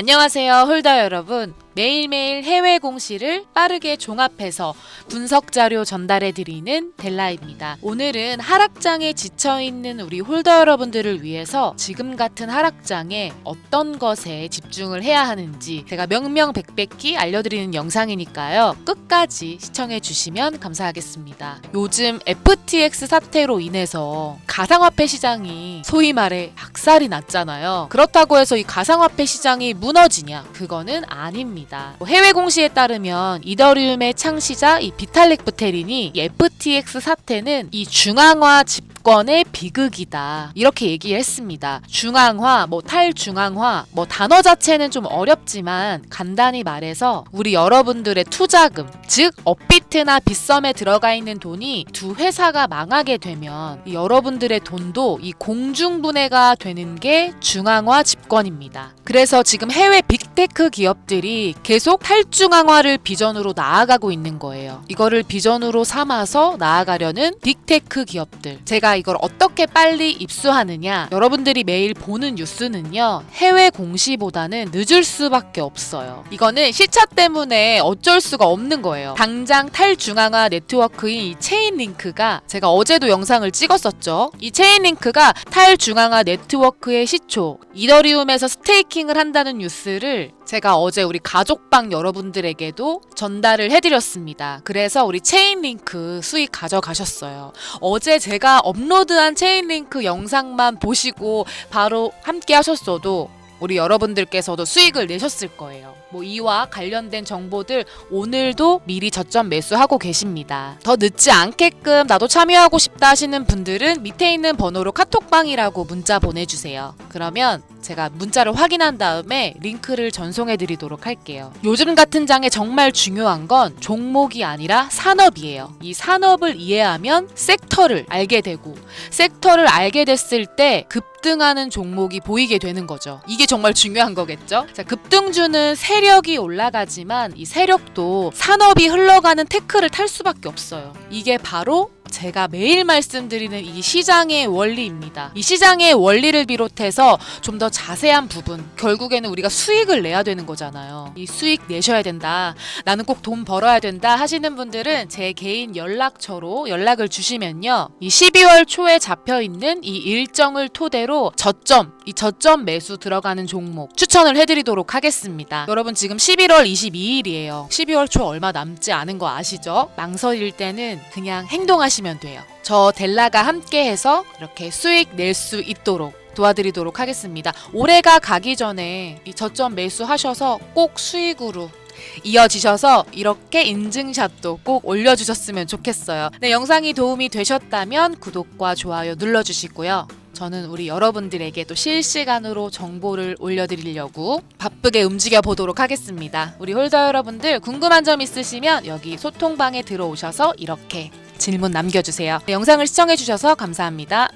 안녕하세요, 홀더 여러분. 매일매일 해외 공시를 빠르게 종합해서 분석 자료 전달해 드리는 델라입니다. 오늘은 하락장에 지쳐 있는 우리 홀더 여러분들을 위해서 지금 같은 하락장에 어떤 것에 집중을 해야 하는지 제가 명명백백히 알려드리는 영상이니까요. 끝까지 시청해 주시면 감사하겠습니다. 요즘 FTX 사태로 인해서 가상화폐 시장이 소위 말해 박살이 났잖아요. 그렇다고 해서 이 가상화폐 시장이 무너지냐? 그거는 아닙니다. 해외 공시에 따르면 이더리움의 창시자 이 비탈릭 부테린이 이 FTX 사태는 이 중앙화 집 권의 비극이다. 이렇게 얘기했습니다. 중앙화, 뭐 탈중앙화, 뭐 단어 자체는 좀 어렵지만 간단히 말해서 우리 여러분들의 투자금, 즉 업비트나 빗썸에 들어가 있는 돈이 두 회사가 망하게 되면 이 여러분들의 돈도 이 공중분해가 되는 게 중앙화 집권입니다. 그래서 지금 해외 빅테크 기업들이 계속 탈중앙화를 비전으로 나아가고 있는 거예요. 이거를 비전으로 삼아서 나아가려는 빅테크 기업들. 제가 이걸 어떻게 빨리 입수하느냐? 여러분들이 매일 보는 뉴스는요. 해외 공시보다는 늦을 수밖에 없어요. 이거는 시차 때문에 어쩔 수가 없는 거예요. 당장 탈중앙화 네트워크인 이 체인링크가 제가 어제도 영상을 찍었었죠. 이 체인링크가 탈중앙화 네트워크의 시초, 이더리움에서 스테이킹을 한다는 뉴스를 제가 어제 우리 가족방 여러분들에게도 전달을 해드렸습니다. 그래서 우리 체인링크 수익 가져가셨어요. 어제 제가 업로드한 체인링크 영상만 보시고 바로 함께 하셨어도 우리 여러분들께서도 수익을 내셨을 거예요. 뭐 이와 관련된 정보들 오늘도 미리 저점 매수하고 계십니다. 더 늦지 않게끔 나도 참여하고 싶다 하시는 분들은 밑에 있는 번호로 카톡방이라고 문자 보내주세요. 그러면 제가 문자를 확인한 다음에 링크를 전송해 드리도록 할게요. 요즘 같은 장에 정말 중요한 건 종목이 아니라 산업이에요. 이 산업을 이해하면 섹터를 알게 되고 섹터를 알게 됐을 때 급등하는 종목이 보이게 되는 거죠. 이게 정말 중요한 거겠죠? 자, 급등주는 세력이 올라가지만 이 세력도 산업이 흘러가는 태클을 탈 수밖에 없어요. 이게 바로 제가 매일 말씀드리는 이 시장의 원리입니다. 이 시장의 원리를 비롯해서 좀 더 자세한 부분, 결국에는 우리가 수익을 내야 되는 거잖아요. 이 수익 내셔야 된다. 나는 꼭 돈 벌어야 된다 하시는 분들은 제 개인 연락처로 연락을 주시면요. 이 12월 초에 잡혀 있는 이 일정을 토대로 저점, 이 저점 매수 들어가는 종목 추천을 해드리도록 하겠습니다. 여러분 지금 11월 22일이에요. 12월 초 얼마 남지 않은 거 아시죠? 망설일 때는 그냥 행동하시 면 돼요. 저 델라가 함께해서 이렇게 수익 낼 수 있도록 도와드리도록 하겠습니다. 올해가 가기 전에 이 저점 매수하셔서 꼭 수익으로 이어지셔서 이렇게 인증샷도 꼭 올려주셨으면 좋겠어요. 네, 영상이 도움이 되셨다면 구독과 좋아요 눌러주시고요. 저는 우리 여러분들에게 또 실시간으로 정보를 올려드리려고 바쁘게 움직여 보도록 하겠습니다. 우리 홀더 여러분들 궁금한 점 있으시면 여기 소통방에 들어오셔서 이렇게 질문 남겨주세요. 네, 영상을 시청해주셔서 감사합니다.